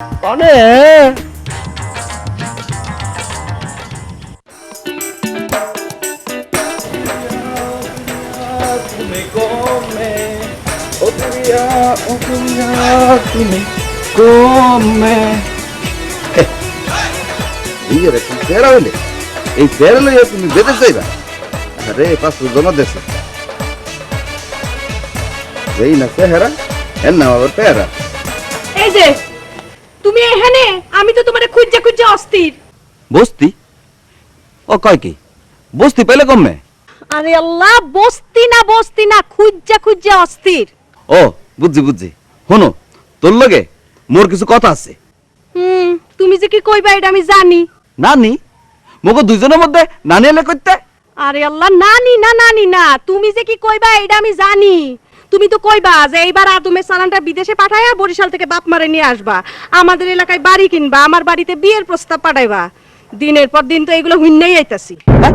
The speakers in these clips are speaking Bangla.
অনে তুমি কমে ও প্রিয়া ও প্রিয়া তুমি কমে। এই রে তুমি পেড়া হইলে এই পেড়া লইয়া তুমি বেঁধে যাইবা। আরে পাঁচশো জমা যেই না চেহারা এর নাম আবার পেয়ারা। এই যে তুমি এখানে? আমি তো তোমারে খুঁজে খুঁজে অস্থির। বস্তি? ও কয় কি? বস্তি পেলে কমে আরে আল্লাহ বস্তি না বস্তি না খুঁজে খুঁজে অস্থির। ও বুঝছি বুঝছি। শোনো তোর লগে মোর কিছু কথা আছে। হুম তুমি যে কি কইবা এটা আমি জানি। নানি? মোকে দুইজনের মধ্যে নানি এলে করতে? আরে আল্লাহ নানি না নানি না তুমি যে কি কইবা এটা আমি জানি। তুমি তো কইবা যে এইবার আদমের সালানটা বিদেশে পাঠায়া বরিশাল থেকে বাপ মারে নিয়ে আসবা। আমাদের এলাকায় বাড়ি কিনবা আমার বাড়িতে বিয়ের প্রস্তাব পাঠাইবা। দিনের পর দিন তো এগুলো হুন্নেই আইতাছি। হ্যাঁ?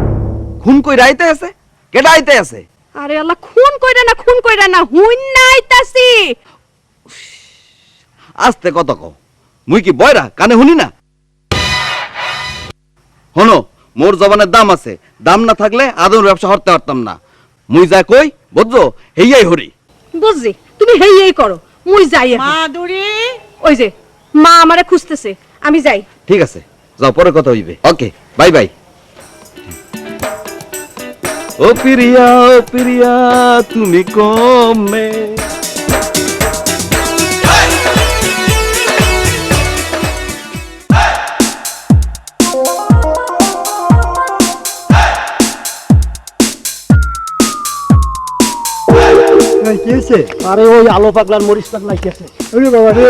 খুন কই রাইতে আছে? কেডা আইতে আছে? আরে আল্লাহ খুন কইরা না খুন কইরা না হুন্না আইতাছি। আস্তে কত কও। মুই কি বয়রা? কানে শুনি না? হনো মোর জবানের দাম আছে। দাম না থাকলে আদৌ ব্যবসা করতে পারতাম না। মুই যা কই বুঝছ? হেইয়াই হরি। বুঝছি তুমি হেই এই করো মুই যাই এখন। মাধুরী। ওই যে মা আমারে খুঁজতেছে আমি যাই। ঠিক আছে যাও পরে কথা হইবে। Okay bye bye. ও প্রিয়া ও প্রিয়া তুমি কমে কি হয়েছে আরে ওই আলো পাগলার মরিচ পাগলা কি আছে? ওরে বাবা রে।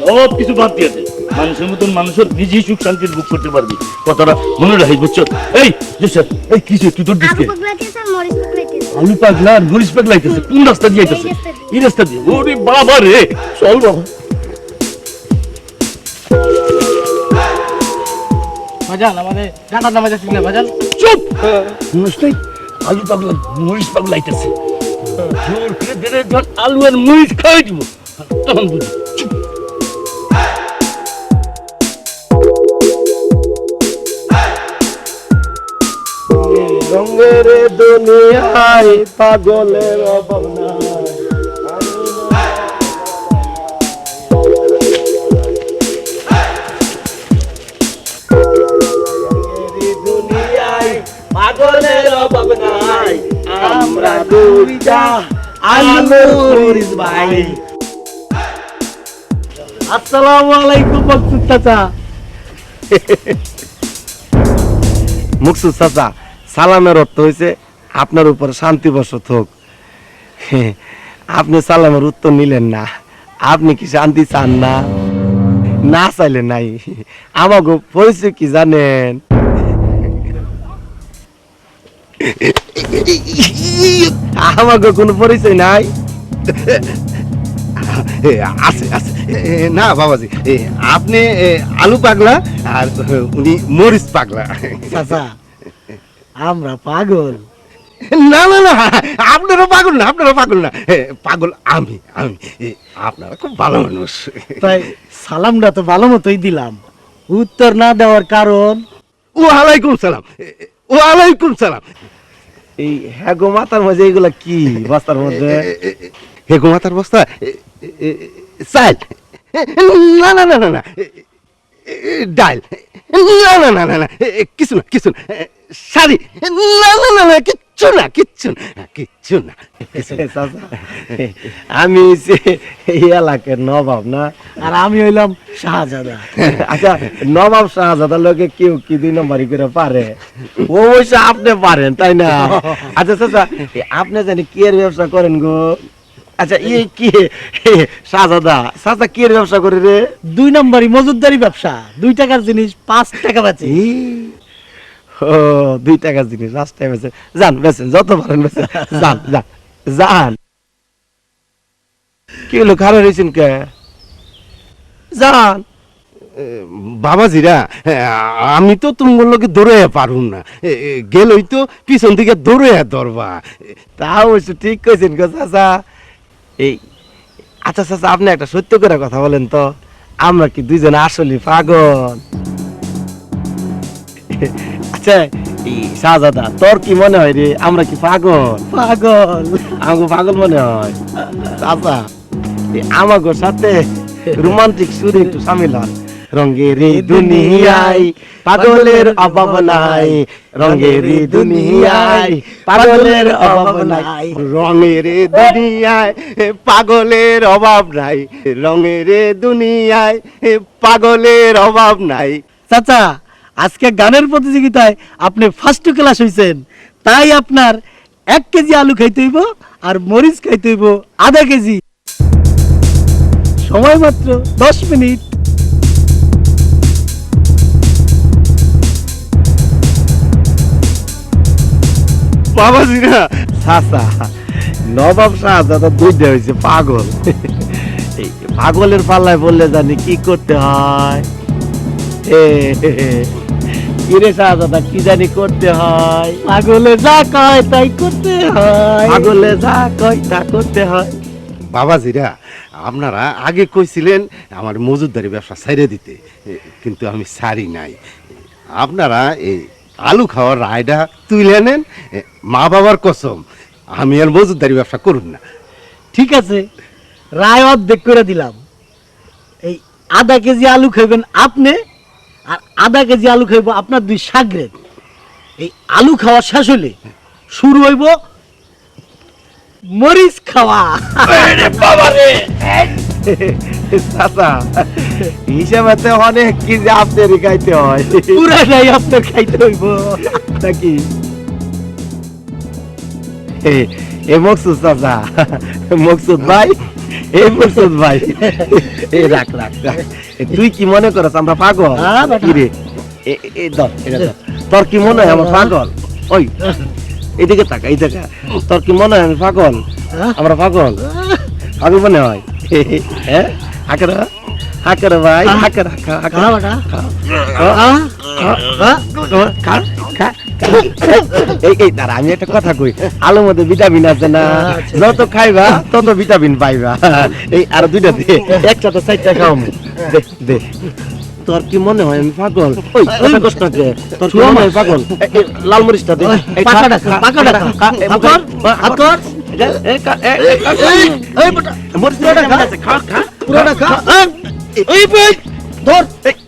সব কিছু বাদ দিয়ে মানুষের মতন মানুষের নিজেই সুখ শান্তির বুক করতে পারবি। কথাটা মনে রাখিস বুঝছ? এই জোসেফ এই কিছু তুই তোর দিকে আলু পাগলা মরিচ পাগলা কোন রাস্তা দিয়ে আইতেছে? এই রাস্তা দিয়ে? ওরে বাবা রে! চল বাবা। বাজান আমাদের গানা নামা যাচ্ছি না বাজান চুপ! শুনিস নাই? আলু পাগলা মরিচ পাগলা আইতেছে। জোর করে ধরে ধর আলু আর মরিচ খাওয়াই দিব। তখন বুঝি রঙের দুনিয়ায় পাগলের অভাব সালামের অর্থ হয়েছে আপনার উপর শান্তি বসত হোক। আপনি সালামের উত্তর নিলেন না। আপনি কি শান্তি চান না? না চাইলে নাই। আমাকে পরিচয় কি জানেন? আমাকে কোনো পরিচয় নাই। আছে আছে। না বাবাজি আপনি আলু পাগলা আর উনি মরিচ পাগলা। চাচা আমরা পাগল। না না না আপনারা পাগল না আপনারা পাগল না। পাগল আমি আমি আপনারা খুব ভালো মানুষ। তাই সালামটা তো ভালো মতোই দিলাম। উত্তর না দেওয়ার কারণ? ওয়ালাইকুম সালাম এ, এ, ওয়ালাইকুম সালাম। এই হ্যাগো মাথার মধ্যে এগুলা কি বস্তার মধ্যে হ্যাগো মাথার বস্তা চাল না না না না না ডাল না না না না না কিছু না কিছু না শাড়ি না না না না কিচ্ছু না কিচ্ছু না কিচ্ছু না। আমি এই এলাকার নবাব না আর আমি হইলাম শাহজাদা। আচ্ছা নবাব শাহজাদার লোকে কেউ কি দুই নম্বরই করে পারে? অবশ্য আপনি পারেন তাই না? আচ্ছা চাচা আপনি জানি কি এর ব্যবসা করেন গো? আচ্ছা ইয়ে কি শাহজাদা চাচা কি এর ব্যবসা করে রে? দুই নম্বরই মজুদারি ব্যবসা দুই টাকার জিনিস পাঁচ টাকা বেচে দুই টাকার জিনিস রাস্তায় বেছে। যান বেছেন যত পারেন বেছেন। যান যান যান। কি হলো খারাপ হয়েছেন কে? যান। বাবাজিরা আমি তো তোমার লোকে দৌড়ে পারুম না। গেলই তো পিছন দিকে দৌড়ে ধরবা। তা অবশ্য ঠিক কইছেন গো চাচা? এই আচ্ছা চাচা আপনি একটা সত্য করে কথা বলেন তো। আমরা কি দুইজন আসলে পাগল? আচ্ছা এই শাহজাদা তোর কি মনে হয় রে? আমরা কি পাগল? পাগল। আমাকে পাগল মনে হয়। চাচা এই সাথে রোমান্টিক সুরে একটু সামিল হন। রঙের দুনিয়ায় পাগলের অভাব নাই। রঙের এই দুনিয়ায় পাগলের অভাব নাই। রঙের এ দুনিয়ায় পাগলের অভাব নাই। রঙের এ দুনিয়ায় পাগলের অভাব নাই। চাচা আজকে গানের প্রতিযোগিতায় আপনি ফার্স্ট ক্লাস হইছেন। তাই আপনার এক কেজি আলু খাইতে হইব আর মরিচ খাইতে হইব আধা কেজি। সময় মাত্র দশ মিনিট। বাবাজিরা, চাচা, নবাব শাহজাদা দুইটা হয়েছে পাগল। পাগলের পাল্লায় বললে জানি কি করতে হয়। এ, কিরে কি জানি করতে হয়? পাগলে যা কয় তাই করতে হয়। পাগলে যা কয় তা করতে হয়। বাবাজিরা আপনারা আগে কইছিলেন আমার মজুদদারি ব্যবসা ছেড়ে দিতে কিন্তু আমি ছাড়ি নাই। আপনারা এই আলু খাওয়ার রায়টা তুলে নেন মা বাবার কসম আমি আর মজুদদারি ব্যবসা করুন না। ঠিক আছে রায় অর্ধেক করে দিলাম। এই আধা কেজি আলু খাইবেন আপনি আর আধা কেজি আলু খাইব আপনার দুই সাগরেদ এই আলু খাওয়া শেষ হলে শুরু হইব মরিচ খাওয়া। চাচা হিসাবে অনেক কি যে আপনারই খাইতে হয়। পুরাটাই আপনার খাইতে হইব। নাকি? এ এ মকসুদ চাচা মকসুদ ভাই এই মকসুদ ভাই। এ রাখ রাখ তুই কি মনে করছ আমরা পাগল? হ্যাঁ, কি রে? এ এ, এ ধর এটা ধর। তোর কি মনে হয় আমরা পাগল? ওই এদিকে তাকা এই দেখা তোর কি মনে হয় আমি পাগল? আমরা পাগল? পাগল মনে হয়। হ্যাঁ? হাকের হাকের ভাই হাকের হাকা হাকের। এই এই দাঁড়া আমি একটা কথা কই আলুর মধ্যে ভিটামিন আছে না যত খাইবা তত ভিটামিন পাইবা এই আর দুইটা দে চারটা খাও দে দে তোর কি মনে হয় আমি পাগল ওই ওই কষ্ট কে তোর কি মনে হয় পাগল লাল মরিচটা দে হাত কর, হাত হাত কর। এই, এই, এই। এই বেটা মরিচ পুরোটা খা খা খা পুরোটা খা এই, এই ভাই ধর এই,